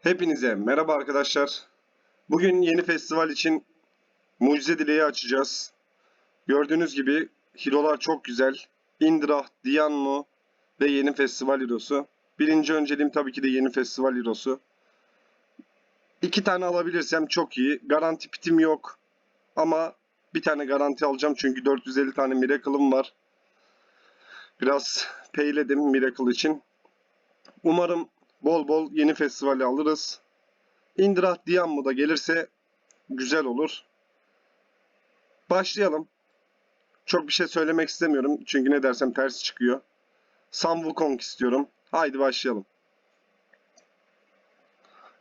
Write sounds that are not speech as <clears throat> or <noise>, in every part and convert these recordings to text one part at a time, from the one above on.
Hepinize merhaba arkadaşlar. Bugün yeni festival için mucize dileği açacağız. Gördüğünüz gibi hero'lar çok güzel. Indra, Dianno ve yeni festival hero'su. Birinci önceliğim tabii ki de yeni festival hero'su. İki tane alabilirsem çok iyi. Garanti pitim yok. Ama bir tane garanti alacağım çünkü 450 tane Miracle'ım var. Biraz payledim Miracle için. Umarım bol bol yeni festivali alırız. Indra Diammo da gelirse güzel olur. Başlayalım. Çok bir şey söylemek istemiyorum. Çünkü ne dersem ters çıkıyor. Sam Wukong istiyorum. Haydi başlayalım.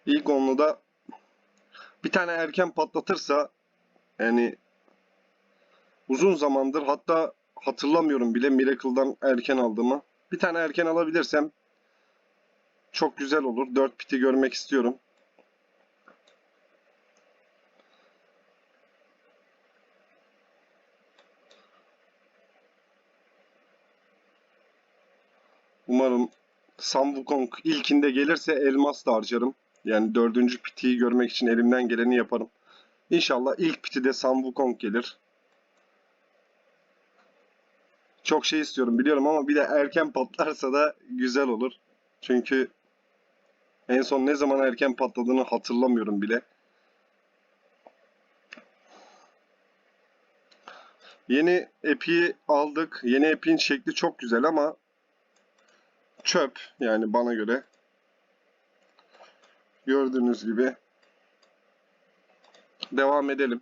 İlk onlu da bir tane erken patlatırsa yani uzun zamandır hatta hatırlamıyorum bile Miracle'dan erken aldığımı. Bir tane erken alabilirsem çok güzel olur. 4 piti görmek istiyorum. Umarım Sam Wukong ilkinde gelirse elmas da harcarım. Yani dördüncü pitiyi görmek için elimden geleni yaparım. İnşallah ilk piti de Sam Wukong gelir. Çok şey istiyorum biliyorum ama bir de erken patlarsa da güzel olur. Çünkü en son ne zaman erken patladığını hatırlamıyorum bile. Yeni epi'yi aldık. Yeni epi'nin şekli çok güzel ama çöp yani bana göre. Gördüğünüz gibi. Devam edelim.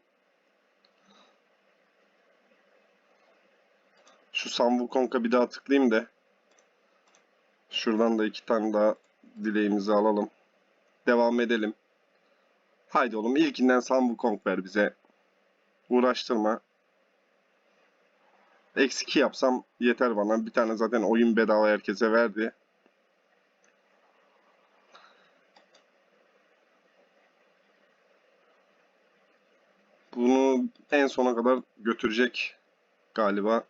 Şu Sam Wukong'a bir daha tıklayayım da. Şuradan da iki tane daha dileğimizi alalım. Devam edelim. Haydi oğlum ilkinden Sam Wukong ver bize. Uğraştırma. Eksi 2 yapsam yeter bana. Bir tane zaten oyun bedava herkese verdi. Bunu en sona kadar götürecek galiba.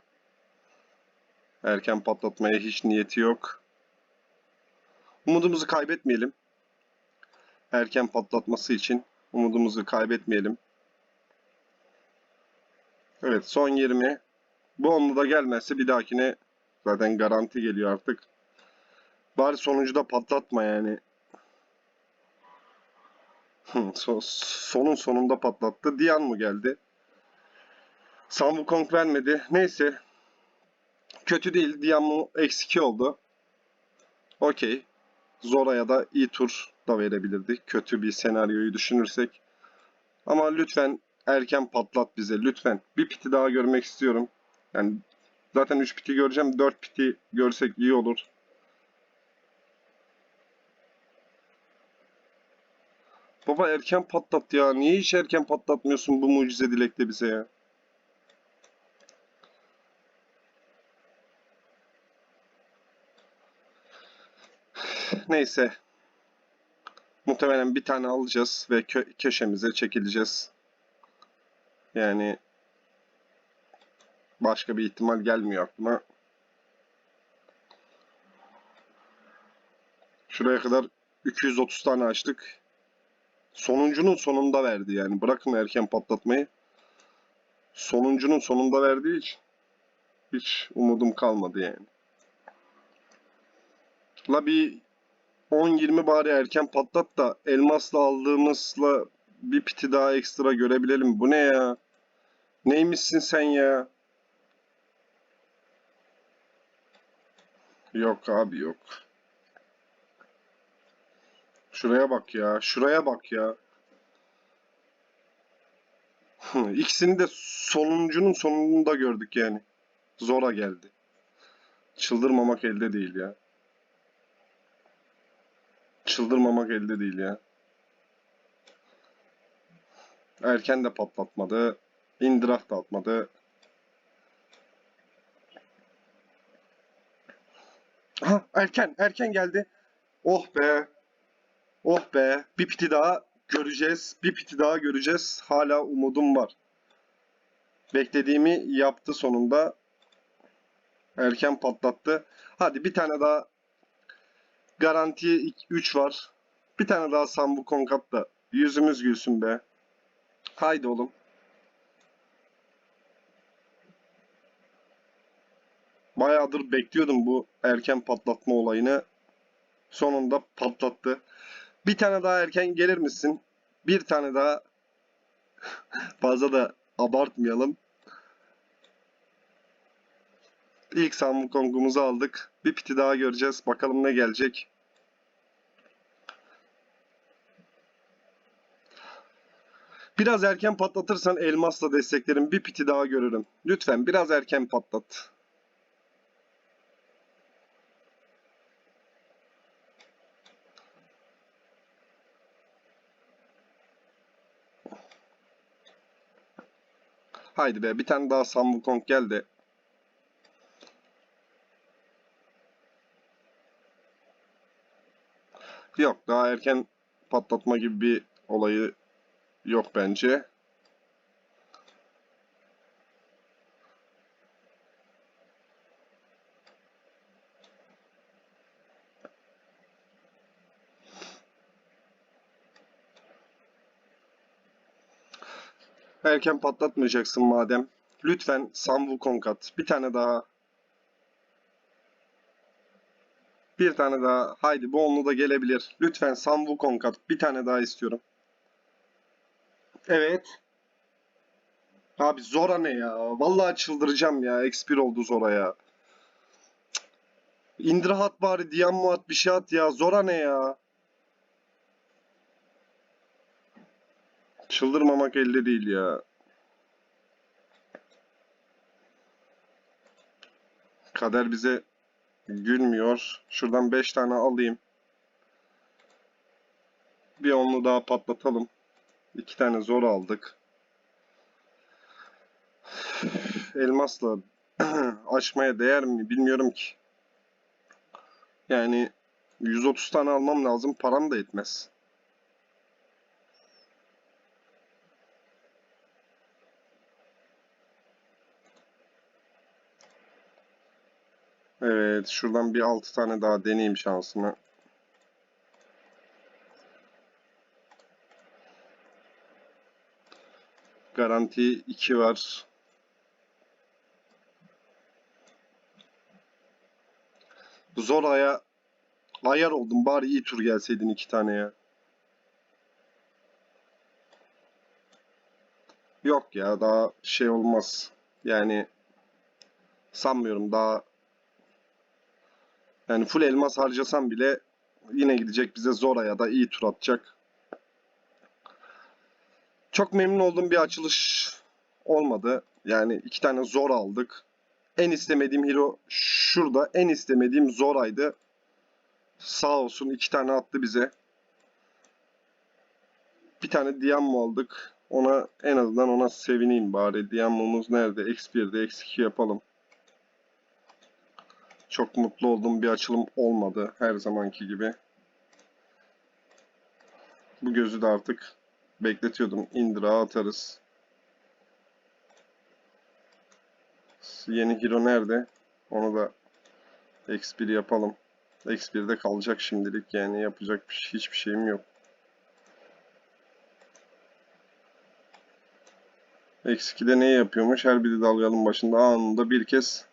Erken patlatmaya hiç niyeti yok. Umudumuzu kaybetmeyelim. Erken patlatması için umudumuzu kaybetmeyelim. Evet son 20. Bu onlu da gelmezse bir dahakine zaten garanti geliyor artık. Bari sonuncuda patlatma yani. Sonun sonunda patlattı. Dian mı geldi? Sam Wukong vermedi. Neyse. Kötü değil. Dianmo eksi 2 oldu. Okey. Zora'ya da iyi tur da verebilirdi. Kötü bir senaryoyu düşünürsek. Ama lütfen erken patlat bize. Lütfen. Bir piti daha görmek istiyorum. Yani zaten 3 piti göreceğim. 4 piti görsek iyi olur. Baba erken patlat ya. Niye hiç erken patlatmıyorsun bu mucize dilekte bize ya? Neyse. Muhtemelen bir tane alacağız ve kö- köşemize çekileceğiz. Yani başka bir ihtimal gelmiyor aklıma. Şuraya kadar 230 tane açtık. Sonuncunun sonunda verdi yani. Bırakın erken patlatmayı. Sonuncunun sonunda verdiği için hiç umudum kalmadı yani. La bir 10-20 bari erken patlat da elmasla aldığımızla bir piti daha ekstra görebilelim. Bu ne ya? Neymişsin sen ya? Yok abi yok. Şuraya bak ya. Şuraya bak ya. <laughs> İkisini de sonuncunun sonunda gördük yani. Zora geldi. Çıldırmamak elde değil ya. Çıldırmamak elde değil ya. Erken de patlatmadı. Indrah da atmadı. Aha erken erken geldi. Oh be. Oh be. Bir piti daha göreceğiz. Bir piti daha göreceğiz. Hala umudum var. Beklediğimi yaptı sonunda. Erken patlattı. Hadi bir tane daha Garanti 3 var. Bir tane daha Sambu Konkat da yüzümüz gülsün be. Haydi oğlum. Bayağıdır bekliyordum bu erken patlatma olayını. Sonunda patlattı. Bir tane daha erken gelir misin? Bir tane daha <laughs> fazla da abartmayalım. İlk Sambu Kong'umuzu aldık. Bir piti daha göreceğiz. Bakalım ne gelecek. Biraz erken patlatırsan elmasla desteklerim. Bir piti daha görürüm. Lütfen biraz erken patlat. Haydi be bir tane daha Sambu Kong gel de. Yok daha erken patlatma gibi bir olayı yok bence. Erken patlatmayacaksın madem. Lütfen Sam Wukong at. Bir tane daha. Bir tane daha. Haydi bu onlu da gelebilir. Lütfen Sam Wukong at. Bir tane daha istiyorum. Evet. Abi Zora ne ya? Vallahi çıldıracağım ya. X1 oldu Zora ya. Cık. Indra at bari. Diyanmo at bir şey at ya. Zora ne ya? Çıldırmamak elde değil ya. Kader bize gülmüyor. Şuradan 5 tane alayım. Bir onlu daha patlatalım. 2 tane zor aldık. Elmasla <clears throat> aşmaya değer mi bilmiyorum ki. Yani 130 tane almam lazım. Param da etmez. Evet, şuradan bir 6 tane daha deneyeyim şansımı. Garanti 2 var. Zor aya ayar oldum. Bari iyi tur gelseydin iki tane ya. Yok ya daha şey olmaz. Yani sanmıyorum daha yani full elmas harcasam bile yine gidecek bize Zora ya da iyi tur atacak. Çok memnun olduğum bir açılış olmadı. Yani iki tane zor aldık. En istemediğim hero şurada. En istemediğim Zora'ydı. Sağ olsun iki tane attı bize. Bir tane Diammo aldık. Ona en azından ona sevineyim bari. Diammo'muz nerede? X1'de X2 yapalım. Çok mutlu olduğum bir açılım olmadı her zamanki gibi. Bu gözü de artık bekletiyordum. Indra atarız. Yeni hero nerede? Onu da X1 yapalım. X1'de kalacak şimdilik yani yapacak şey, hiçbir şeyim yok. X2'de ne yapıyormuş? Her biri dalganın başında anında bir kez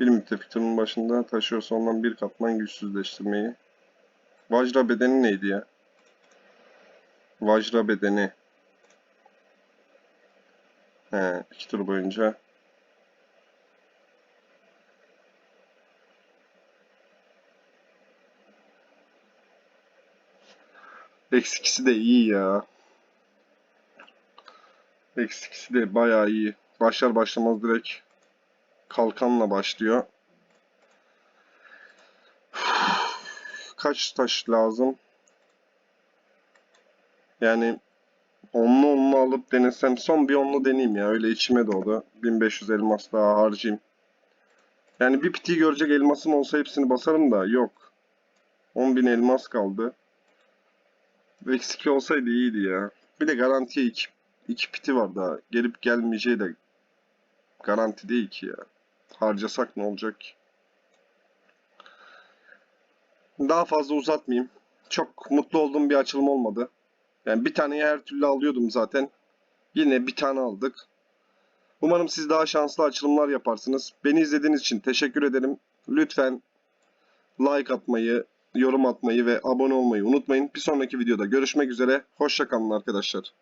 bir müttefikinin başında taşıyorsa ondan bir katman güçsüzleştirmeyi. Vajra bedeni neydi ya? Vajra bedeni. He, iki tur boyunca. Eksikisi de iyi ya. Eksikisi de bayağı iyi. Başlar başlamaz direkt kalkanla başlıyor. Kaç taş lazım? Yani onlu onlu alıp denesem son bir onlu deneyeyim ya. Öyle içime doğdu. 1500 elmas daha harcayayım. Yani bir piti görecek elmasım olsa hepsini basarım da yok. 10.000 elmas kaldı. Eksik olsaydı iyiydi ya. Bir de garantiye iki, iki piti var daha. Gelip gelmeyeceği de garanti değil ki ya. Harcasak ne olacak? Daha fazla uzatmayayım. Çok mutlu olduğum bir açılım olmadı. Yani bir taneyi her türlü alıyordum zaten. Yine bir tane aldık. Umarım siz daha şanslı açılımlar yaparsınız. Beni izlediğiniz için teşekkür ederim. Lütfen like atmayı, yorum atmayı ve abone olmayı unutmayın. Bir sonraki videoda görüşmek üzere. Hoşçakalın arkadaşlar.